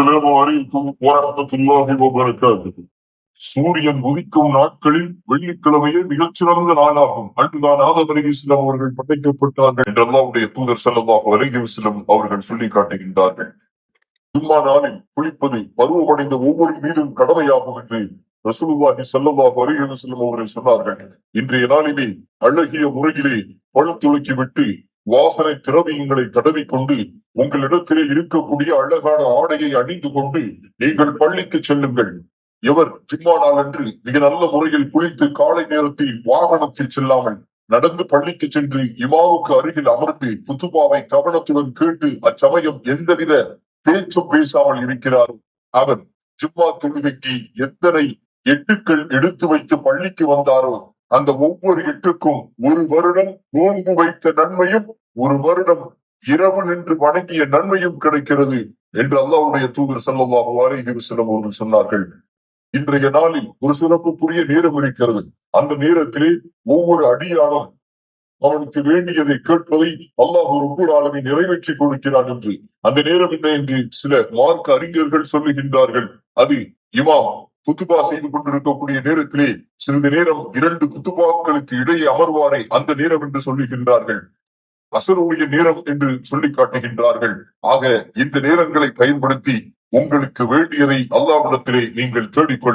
அஸ்லாம் வலைக்கும் வரமத்துல்லாஹி வபரகாத்து சூரியன் உதிக்கும் நாட்களில் வெள்ளிக்கிழமையே மிகச்சிறந்த நாளாகும். அன்றுதான் ஆதம் அலிகிஸ்லாம் அவர்கள் படைக்கப்பட்டார்கள் என்று தூதர் செல்லமாக அலிகிஸ்லம் அவர்கள் சொல்லி காட்டுகின்றார்கள். சும்மா நாளில் குளிப்பது பருவமடைந்த ஒவ்வொரு மீதும் கடமையாகும் என்று ரசூலுவாகி செல்லமாக அலிகிஸ்லம் அவர்கள் சொன்னார்கள். இன்றைய நாளிலே அழகிய முறையிலே பழுத்துளக்கி விட்டு வாசனை திரவியங்களை தடவிக்கொண்டு உங்களிடத்திலே இருக்கக்கூடிய அழகான ஆடையை அணிந்து கொண்டு நீங்கள் பள்ளிக்கு செல்லுங்கள். எவர் ஜும்மா நாளன்று மிக நல்ல முறையில் குளித்து காலை நேரத்தில் வாகனத்தில் செல்லாமல் நடந்து பள்ளிக்கு சென்று இமாவுக்கு அருகில் அமர்ந்து புதுபாவை கவனத்துடன் கேட்டு அச்சமயம் எந்தவித பேச்சும் பேசாமல் இருக்கிறாரோ. அவர் ஜும்மா தொழுகைக்கு எத்தனை எட்டுக்கள் எடுத்து வைத்து பள்ளிக்கு வந்தாரோ அந்த ஒவ்வொரு எட்டுக்கும் ஒரு வருடம் நோன்பு வைத்த நன்மையும் ஒரு வருடம் இரவு நின்று வணங்கிய நன்மையும் கிடைக்கிறது என்று அல்லாவுடைய தூதர் ஸல்லல்லாஹு இரு வஸல்லம் அவர்கள் சொன்னார்கள். இன்றைய நாளில் ஒரு சிறப்புக்குரிய நேரம் இருக்கிறது. அந்த நேரத்திலே ஒவ்வொரு அடியானும் அவனுக்கு வேண்டியதை கேட்பதை அல்லாஹ் ரொம்ப ஆலமீன் நிறைவேற்றி கொடுக்கிறான் என்று. அந்த நேரம் என்ன என்று சில மார்க்க அறிஞர்கள் சொல்லுகின்றார்கள். அது இமாம் குத்துபா செய்து கொண்டிருக்கக்கூடிய நேரத்திலே சிறிது நேரம் இரண்டு குத்துபாக்களுக்கு இடையே அமர்வாரை அந்த நேரம் என்று சொல்லுகின்றார்கள். அசருடைய நேரம் என்று சொல்லி காட்டுகின்றார்கள். ஆக இந்த நேரங்களை பயன்படுத்தி உங்களுக்கு வேண்டியதை அல்லாவிடத்திலே நீங்கள் தேடிக்